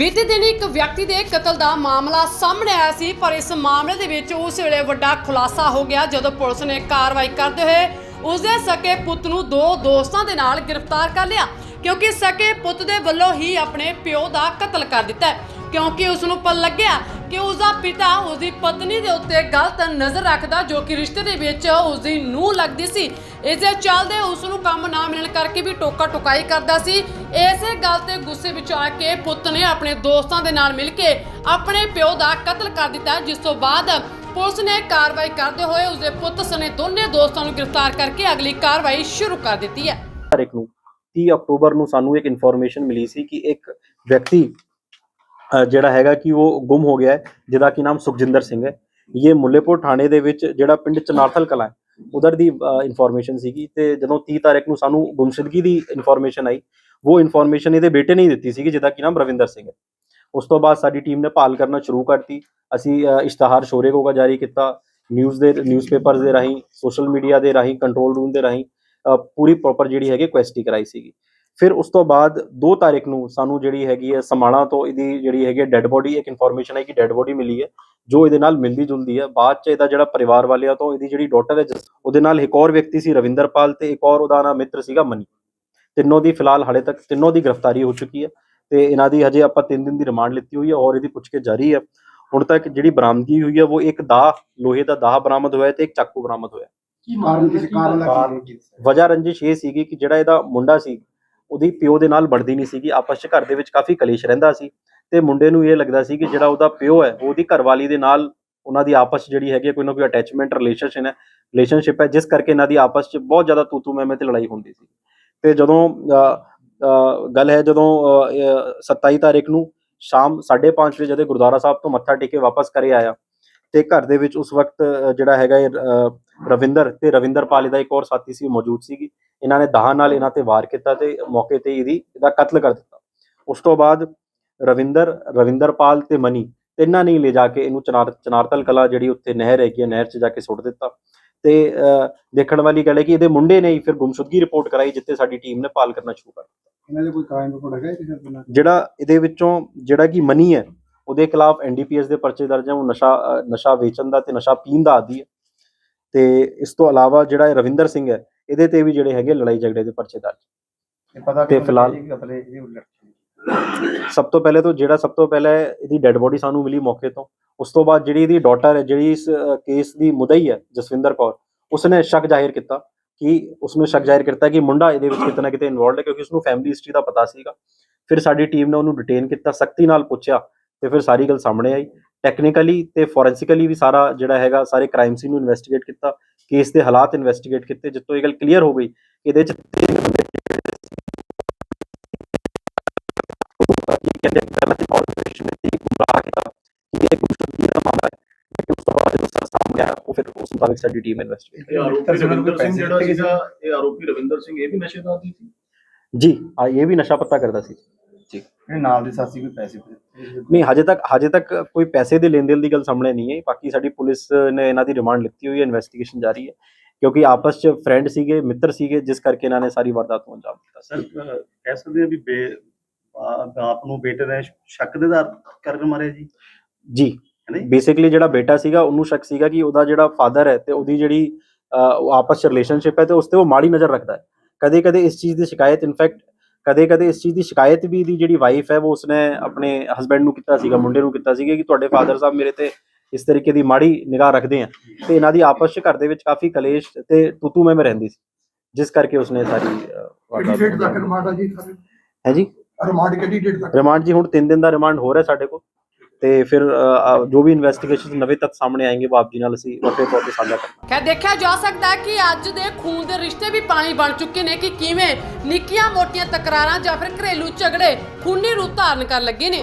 ਬੀਤੇ ਦਿਨ ਇੱਕ ਵਿਅਕਤੀ ਦੇ ਕਤਲ ਦਾ ਮਾਮਲਾ ਸਾਹਮਣੇ ਆਇਆ ਸੀ, ਪਰ ਇਸ ਮਾਮਲੇ ਦੇ ਵਿੱਚ ਉਸ ਵੇਲੇ ਵੱਡਾ ਖੁਲਾਸਾ ਹੋ ਗਿਆ ਜਦੋਂ ਪੁਲਿਸ ਨੇ ਕਾਰਵਾਈ ਕਰਦੇ ਹੋਏ ਉਸ ਦੇ ਸਕੇ ਪੁੱਤ ਨੂੰ ਦੋ ਦੋਸਤਾਂ ਦੇ ਨਾਲ ਗ੍ਰਿਫਤਾਰ ਕਰ ਲਿਆ, ਕਿਉਂਕਿ ਸਕੇ ਪੁੱਤ ਦੇ ਵੱਲੋਂ ਹੀ ਆਪਣੇ ਪਿਓ ਦਾ ਕਤਲ ਕਰ ਦਿੱਤਾ ਕਿਉਂਕਿ ਉਸ ਨੂੰ ਪਤਾ ਲੱਗਿਆ ਕਿ ਉਸ ਦਾ ਪਿਤਾ ਉਸ ਦੀ ਪਤਨੀ ਦੇ ਉੱਤੇ ਗਲਤ ਨਜ਼ਰ ਰੱਖਦਾ, ਜੋ ਕਿ ਰਿਸ਼ਤੇ ਦੇ ਵਿੱਚ ਉਸ ਦੀ ਨੂੰਹ ਲੱਗਦੀ ਸੀ। ਇਸ ਦੇ ਚੱਲਦੇ ਉਸ ਨੂੰ ਕੰਮ ਨਾ ਮਿਲਣ ਕਰਕੇ ਵੀ ਟੋਕਾ ਟੁਕਾਈ ਕਰਦਾ ਸੀ। ਇਸੇ ਗੱਲ ਤੇ ਗੁੱਸੇ ਵਿੱਚ ਆ ਕੇ ਪੁੱਤ ਨੇ ਆਪਣੇ ਦੋਸਤਾਂ ਦੇ ਨਾਲ ਮਿਲ ਕੇ ਆਪਣੇ ਪਿਓ ਦਾ ਕਤਲ ਕਰ ਦਿੱਤਾ, ਜਿਸ ਤੋਂ ਬਾਅਦ ਪੁਲਿਸ ਨੇ ਕਾਰਵਾਈ ਕਰਦੇ ਹੋਏ ਉਸ ਦੇ ਪੁੱਤ ਸਣੇ ਦੋਨੇ ਦੋਸਤਾਂ ਨੂੰ ਗ੍ਰਿਫਤਾਰ ਕਰਕੇ ਅਗਲੀ ਕਾਰਵਾਈ ਸ਼ੁਰੂ ਕਰ ਦਿੱਤੀ ਹੈ। ਤਾਰੀਖ ਨੂੰ 30 ਅਕਤੂਬਰ ਨੂੰ ਸਾਨੂੰ ਇੱਕ ਇਨਫੋਰਮੇਸ਼ਨ ਮਿਲੀ ਸੀ ਕਿ ਇੱਕ ਵਿਅਕਤੀ ਜਿਹੜਾ ਹੈਗਾ ਕਿ ਉਹ ਗੁੰਮ ਹੋ ਗਿਆ ਹੈ, ਜਿਹਦਾ ਕੀ ਨਾਮ ਸੁਖਜਿੰਦਰ ਸਿੰਘ ਹੈ। ਇਹ ਮੁੱਲੇਪੁਰ ਥਾਣੇ ਦੇ ਵਿੱਚ ਜਿਹੜਾ ਪਿੰਡ ਚਨਾਰਥਲ ਕਲਾਂ ਹੈ, ਉਧਰ ਦੀ ਇਨਫੋਰਮੇਸ਼ਨ ਸੀਗੀ ਤੇ ਜਦੋਂ 30 ਤਾਰੀਖ ਨੂੰ ਸਾਨੂੰ ਗੁੰਮਸ਼ਦਗੀ ਦੀ ਇਨਫੋਰਮੇਸ਼ਨ ਆਈ, ਉਹ ਇਨਫੋਰਮੇਸ਼ਨ ਇਹਦੇ ਬੇਟੇ ਨੇ ਦਿੱਤੀ ਸੀਗੀ, ਜਿਹਦਾ ਕੀ ਨਾਮ ਰਵਿੰਦਰ ਸਿੰਘ ਹੈ। ਉਸ ਤੋਂ ਬਾਅਦ ਸਾਡੀ ਟੀਮ ਨੇ ਭਾਲ ਕਰਨਾ ਸ਼ੁਰੂ ਕਰਤੀ। ਅਸੀਂ ਇਸ਼ਤਿਹਾਰ ਸ਼ੋਰੇ ਕੋਗਾ ਜਾਰੀ ਕੀਤਾ ਨਿਊਜ਼ ਦੇ ਨਿਊਜ਼ਪੇਪਰਸ ਦੇ ਰਾਹੀਂ ਸੋਸ਼ਲ ਮੀਡੀਆ ਦੇ ਰਾਹੀਂ ਕੰਟਰੋਲ ਰੂਮ ਦੇ ਰਾਹੀਂ ਪੂਰੀ ਪ੍ਰੋਪਰ ਜਿਹੜੀ ਹੈਗੀ ਕੁਐਸਟੀ ਕਰਾਈ ਸੀਗੀ। ਫਿਰ ਉਸ ਤੋਂ ਬਾਅਦ 2 ਤਾਰੀਖ ਨੂੰ ਸਾਨੂੰ ਜਿਹੜੀ ਹੈਗੀ ਹੈ ਸਮਾਣਾ ਤੋਂ ਇਹਦੀ ਜਿਹੜੀ ਹੈਗੀ ਡੈੱਡ ਬੋਡੀ ਇੱਕ ਇਨਫੋਰਮੇਸ਼ਨ ਹੈ ਕਿ ਡੈੱਡ ਬੋਡੀ ਮਿਲੀ ਹੈ ਜੋ ਇਹਦੇ ਨਾਲ ਮਿਲਦੀ ਜੁਲਦੀ ਹੈ। ਬਾਅਦ ਚ ਇਹਦਾ ਜਿਹੜਾ ਪਰਿਵਾਰ ਵਾਲਿਆਂ ਤੋਂ ਇਹਦੀ ਜਿਹੜੀ ਡਾਟਰ ਹੈ ਉਹਦੇ ਨਾਲ ਇੱਕ ਹੋਰ ਵਿਅਕਤੀ ਸੀ ਰਵਿੰਦਰਪਾਲ ਤੇ ਇੱਕ ਹੋਰ ਉਹਦਾ ਨਾਮ ਮਿੱਤਰ ਸੀਗਾ ਮਨੀ। ਤਿੰਨੋਂ ਦੀ ਫਿਲਹਾਲ ਹਾਲੇ ਤੱਕ ਤਿੰਨੋਂ ਦੀ ਗ੍ਰਿਫਤਾਰੀ ਹੋ ਚੁੱਕੀ ਹੈ ਤੇ ਇਹਨਾਂ ਦੀ ਹਜੇ ਆਪਾਂ 3 ਦਿਨ ਦੀ ਰਿਮਾਂਡ ਲਿੱਤੀ ਹੋਈ ਹੈ ਔਰ ਇਹਦੀ ਪੁੱਛਗਿੱਛ ਜਾਰੀ ਹੈ। ਹੁਣ ਤੱਕ ਜਿਹੜੀ ਬਰਾਮਦਗੀ ਹੋਈ ਹੈ ਉਹ ਇੱਕ ਦਾਹ ਲੋਹੇ ਦਾ ਦਾਹ ਬਰਾਮਦ ਹੋਇਆ ਤੇ ਇੱਕ ਚਾਕੂ ਬਰਾਮਦ ਹੋਇਆ। ਕੀ ਕਾਰਨ ਕਿਸ ਕਾਰਨ ਦਾ ਕੀ ਵਜ੍ਹਾ ਰੰਜਿਸ਼ ਇਹ ਸੀਗੀ ਕਿ ਜਿਹੜਾ ਇਹਦਾ ਮੁੰਡਾ ਸੀ ਉਹਦੀ ਪਿਓ ਦੇ ਨਾਲ ਬਣਦੀ ਨਹੀਂ ਸੀਗੀ ਆਪਸ 'ਚ ਘਰ ਦੇ ਵਿੱਚ ਕਾਫੀ ਕਲੇਸ਼ ਰਹਿੰਦਾ ਸੀ ਤੇ ਮੁੰਡੇ ਨੂੰ ਇਹ ਲੱਗਦਾ ਸੀ ਕਿ ਜਿਹੜਾ ਉਹਦਾ ਪਿਓ ਹੈ ਉਹਦੀ ਘਰਵਾਲੀ ਦੇ ਨਾਲ ਉਹਨਾਂ ਦੀ ਆਪਸ 'ਚ ਜਿਹੜੀ ਹੈਗੀ ਹੈ ਕੋਈ ਨਾ ਕੋਈ ਅਟੈਚਮੈਂਟ ਰਿਲੇਸ਼ਨਸ਼ਿਪ ਹੈ ਰਿਲੇਸ਼ਨਸ਼ਿਪ ਹੈ ਜਿਸ ਕਰਕੇ ਇਹਨਾਂ ਦੀ ਆਪਸ 'ਚ ਬਹੁਤ ਜ਼ਿਆਦਾ ਤੂ ਤੂ ਮੈਂ ਮੈਂ ਤੇ ਲੜਾਈ ਹੁੰਦੀ ਸੀ। ਤੇ ਜਦੋਂ ਗੱਲ ਹੈ ਜਦੋਂ ਅ, 27 ਤਾਰੀਖ ਨੂੰ ਸ਼ਾਮ 5:30 ਵਜੇ ਜਦੋਂ ਗੁਰਦੁਆਰਾ ਸਾਹਿਬ ਤੋਂ ਮੱਥਾ ਟੇਕ ਕੇ ਵਾਪਸ ਘਰੇ ਆਇਆ ਤੇ ਘਰ ਦੇ ਵਿੱਚ ਉਸ ਵਕਤ ਜਿਹੜਾ ਹੈਗਾ ਰਵਿੰਦਰ ਅ, ਰਵਿੰਦਰ ਤੇ ਦਾ ਇੱਕ ਹੋਰ ਸਾਥੀ ਸੀ ਉਹ ਮੌਜੂਦ ਸੀਗੀ। ਇਹਨਾਂ ਨੇ ਦਾਹ ਨਾਲ ਇਹਨਾਂ ਤੇ ਵਾਰ ਕੀਤਾ ਤੇ ਮੌਕੇ ਤੇ ਇਹਦੀ ਇਹਦਾ ਕਤਲ ਕਰ ਦਿੱਤਾ। ਉਸ ਤੋਂ ਬਾਅਦ ਰਵਿੰਦਰ ਰਵਿੰਦਰਪਾਲ ਤੇ ਮਨੀ ਤਿੰਨਾਂ ਨੇ ਲੈ ਜਾ ਕੇ ਇਹਨੂੰ ਚਨਾਰ ਚਨਾਰਤਲ ਕਲਾ ਜਿਹੜੀ ਉੱਤੇ ਨਹਿਰ ਹੈਗੀ ਹੈ ਨਹਿਰ 'ਚ ਜਾ ਕੇ ਸੁੱਟ ਦਿੱਤਾ। ਤੇ ਦੇਖਣ ਵਾਲੀ ਗੱਲ ਹੈ ਕਿ ਇਹਦੇ ਮੁੰਡੇ ਨੇ ਹੀ ਫਿਰ ਗੁੰਮਸ਼ੁਦਗੀ ਰਿਪੋਰਟ ਕਰਾਈ ਜਿੱਤੇ ਸਾਡੀ ਟੀਮ ਨੇ ਪਾਲ ਕਰਨਾ ਸ਼ੁਰੂ ਕਰ ਦਿੱਤਾ। ਇਹਨਾਂ ਦੇ ਕੋਈ ਕਾਇਮ ਰਿਪੋਰਟ ਹੈਗਾ ਜਿਹੜਾ ਇਹਦੇ ਵਿੱਚੋਂ ਜਿਹੜਾ ਕਿ ਮਨੀ ਹੈ ਉਹਦੇ ਖਿਲਾਫ ਐਨਡੀਪੀਐਸ ਦੇ ਪਰਚੇ ਦਰਜ ਹੈ ਉਹ ਨਸ਼ਾ ਨਸ਼ਾ ਵੇਚਣ ਦਾ ਤੇ ਨਸ਼ਾ ਪੀਣ ਦਾ ਆਦੀ ਹੈ। ਤੇ ਇਸ ਤੋਂ ਇਲਾਵਾ ਜਿਹੜਾ ਰਵਿੰਦਰ ਸਿੰਘ ਹੈ ਇਹਦੇ ਤੇ ਵੀ ਜਿਹੜੇ ਹੈਗੇ ਲੜਾਈ ਝਗੜੇ ਦੇ ਪਰਚੇ ਦਰਜ। ਪਤਾ ਤੇ ਫਿਲਹਾਲ- ਸਭ ਤੋਂ ਪਹਿਲੇ ਤਾਂ ਜਿਹੜਾ ਸਭ ਤੋਂ ਪਹਿਲਾਂ ਇਹਦੀ ਡੈੱਡ ਬੋਡੀ ਸਾਨੂੰ ਮਿਲੀ ਮੌਕੇ ਤੋਂ ਉਸ ਤੋਂ ਬਾਅਦ ਜਿਹੜੀ ਇਹਦੀ ਡਾਟਰ ਹੈ ਜਿਹੜੀ ਇਸ ਕੇਸ ਦੀ ਮੁਦਈ ਹੈ ਜਸਵਿੰਦਰ ਕੌਰ ਉਸਨੇ ਸ਼ੱਕ ਜ਼ਾਹਿਰ ਕੀਤਾ ਕਿ ਉਸਨੇ ਸ਼ੱਕ ਜ਼ਾਹਿਰ ਕੀਤਾ ਕਿ ਮੁੰਡਾ ਇਹਦੇ ਵਿੱਚ ਕਿਤੇ ਨਾ ਕਿਤੇ ਇਨਵੋਲਡ ਹੈ ਕਿਉਂਕਿ ਉਸਨੂੰ ਫੈਮਿਲੀ ਹਿਸਟਰੀ ਦਾ ਪਤਾ ਸੀਗਾ। ਫਿਰ ਸਾਡੀ ਟੀਮ ਨੇ ਉਹਨੂੰ ਡਿਟੇਨ ਕੀਤਾ ਸਖਤੀ ਨਾਲ ਪੁੱਛਿਆ ਤੇ ਫਿਰ ਸਾਰੀ ਗੱਲ ਸਾਹਮਣੇ ਆਈ। ਟੈਕਨੀਕਲੀ ਤੇ ਫੋਰੈਂਸਿਕਲੀ ਵੀ ਸਾਰਾ ਜਿਹੜਾ ਹੈਗਾ ਸਾਰੇ ਕ੍ਰਾਈਮ ਸੀਨ ਨੂੰ ਇਨਵੈਸਟੀਗੇਟ ਕੀਤਾ ਕੇਸ ਦੇ ਹਾਲਾਤ ਇਨਵੈਸਟੀਗੇਟ ਕੀਤੇ ਜਿੱਤੋਂ ਇਹ ਗੱਲ ਕਲੀਅਰ ਹੋ ਗਈ ਕਿ ਇਹਦੇ ਚ ਤਿੰਨ ਬੰਦੇ ਕੀ ਕਹਿੰਦੇ ਪਹਿਲਾਂ ਦੀ ਇਨਫੋਰਮੇਸ਼ਨ ਦਿੱਤੀ ਗੁੰਮਰਾਹ ਕੀਤਾ ਕਿ ਇਹ ਗੁੰਮਸ਼ੁਦਗੀ ਦਾ ਮਾਮਲਾ ਹੈ ਲੇਕਿਨ ਉਸ ਤੋਂ ਬਾਅਦ ਜਦੋਂ ਸਾਰਾ ਸਾਹਮਣੇ ਆਇਆ ਉਹ ਫਿਰ ਉਸ ਮੁਤਾਬਿਕ ਸਾਡੀ ਟੀਮ ਇਨਵੈਸਟੀਗੇਟ ਇਹ ਆਰੋਪੀ ਰਵਿੰਦਰ ਸਿੰਘ ਜਿਹੜਾ ਸੀਗਾ ਇਹ ਆਰੋਪੀ ਰਵਿੰਦਰ ਸਿੰਘ ਇਹ ਵੀ ਨਸ਼ੇ ਦਾ ਆਦੀ ਸੀ? ਜੀ ਆ ਇਹ ਵੀ ਨਸ਼ਾ ਪੱਤਾ ਕਰਦਾ ਸੀ। ਇਹ ਨਾਲ ਦੇ ਸਾਥੀ ਕੋਈ ਪੈਸੇ ਨਹੀਂ ਹਜੇ ਤੱਕ ਹਜੇ ਤੱਕ ਕੋਈ ਪੈਸੇ ਦੇ ਲੈਣ ਦੇਣ ਦੀ ਗੱਲ ਸਾਹਮਣੇ ਨਹੀਂ ਹੈ ਬਾਕੀ ਸਾਡੀ ਪੁਲਿਸ ਨੇ ਇਹਨਾਂ ਦੀ ਰਿਮਾਂਡ ਲਿੱਤੀ ਹੋਈ ਹੈ ਇਨਵੈਸਟੀਗੇਸ਼ਨ ਜਾਰੀ ਹੈ। ਕਿਉਂਕਿ ਆਪਸ ਚ ਫਰੈਂਡ ਸੀਗੇ ਮਿੱਤਰ ਸੀਗੇ ਜਿਸ ਕਰਕੇ ਇਹਨਾਂ ਨੇ ਸਾਰੀ ਵਾਰਦਾਤ ਨੂੰ ਅੰਜਾਮ ਦਿੱਤਾ ਸਰ ਕਹਿ ਸਕਦੇ ਆ ਵੀ ਬੇ ਆਪ ਨੂੰ ਬੇਟੇ ਨੇ ਸ਼ੱਕ ਦੇ ਆਧਾਰ ਕਰਨ ਮਾਰਿਆ ਜੀ? ਜੀ? ਬੇਸਿਕਲੀ ਜਿਹੜਾ ਬੇਟਾ ਸੀਗਾ ਉਹਨੂੰ ਸ਼ੱਕ ਸੀਗਾ ਕਿ ਉਹਦਾ ਜਿਹੜਾ ਫਾਦਰ ਹੈ ਤੇ ਉਹਦੀ ਜਿਹੜੀ ਆਪਸ ਚ ਰਿਲੇਸ਼ਨਸ਼ਿਪ ਹੈ ਤੇ ਉਸ ਤੇ ਉਹ ਮਾੜੀ ਨਜ਼ਰ ਰੱਖਦਾ ਹੈ। ਕਦੇ ਕਦੇ ਇਸ ਚੀਜ਼ ਦੀ ਸ਼ਿਕਾਇਤ ਇਨਫੈਕਟ ਕਦੇ ਕਦੇ ਇਸ ਚੀਜ਼ ਦੀ ਸ਼ਿਕਾਇਤ ਵੀ ਦੀ ਜਿਹੜੀ ਵਾਈਫ ਹੈ ਉਹ ਉਸਨੇ ਆਪਣੇ ਹਸਬੰਡ ਨੂੰ ਕੀਤਾ ਸੀਗਾ ਮੁੰਡੇ ਨੂੰ ਕੀਤਾ ਸੀਗਾ ਕਿ ਤੁਹਾਡੇ ਫਾਦਰ ਸਾਹਿਬ ਮੇਰੇ ਤੇ ਇਸ ਤਰੀਕੇ ਦੀ ਮਾੜੀ ਨਿਗਾਹ ਰੱਖਦੇ ਆ। ਤੇ ਇਹਨਾਂ ਦੀ ਆਪਸ ਚ ਘਰ ਦੇ ਵਿੱਚ ਕਾਫੀ ਕਲੇਸ਼ ਤੇ ਤੂਤੂ ਮੈਂ ਰਹਿੰਦੀ ਸੀ ਜਿਸ ਕਰਕੇ ਉਸਨੇ ਵਾਰਦਾਤ ਸਰ ਹੈ ਜੀ? ਰਿਮਾਂਡ ਕਿਹੜੀ ਡੇਟ ਤੱਕ? ਰਿਮਾਂਡ ਜੀ ਹੁਣ 3 ਦਿਨ ਦਾ ਰਿਮਾਂਡ ਹੋ ਰਿਹਾ ਸਾਡੇ ਕੋਲ। ਤੇ ਫਿਰ ਜੋ ਵੀ ਇਨਵੈਸਟੀਗੇਸ਼ਨ ਨਵੇਂ ਤੱਥ ਸਾਹਮਣੇ ਆਏਗੇ ਬਾਪ ਜੀ ਨਾਲ ਅਸੀਂ ਵੱਡੇ ਤੌਰ ਤੇ ਸਾਂਝਾ ਕਰਾਂਗੇ। ਖੈਰ, ਦੇਖਿਆ ਜਾ ਸਕਦਾ ਕਿ ਅੱਜ ਦੇ ਖੂਨ ਦੇ ਰਿਸ਼ਤੇ ਵੀ ਪਾਣੀ ਬਣ ਚੁੱਕੇ ਨੇ ਕਿ ਕਿਵੇਂ ਨਿੱਕੀਆਂ ਮੋਟੀਆਂ ਤਕਰਾਰਾਂ ਜਾਂ ਫਿਰ ਘਰੇਲੂ ਝਗੜੇ ਖੂਨੀ ਰੂਪ ਧਾਰਨ ਕਰਨ ਲੱਗੇ ਨੇ।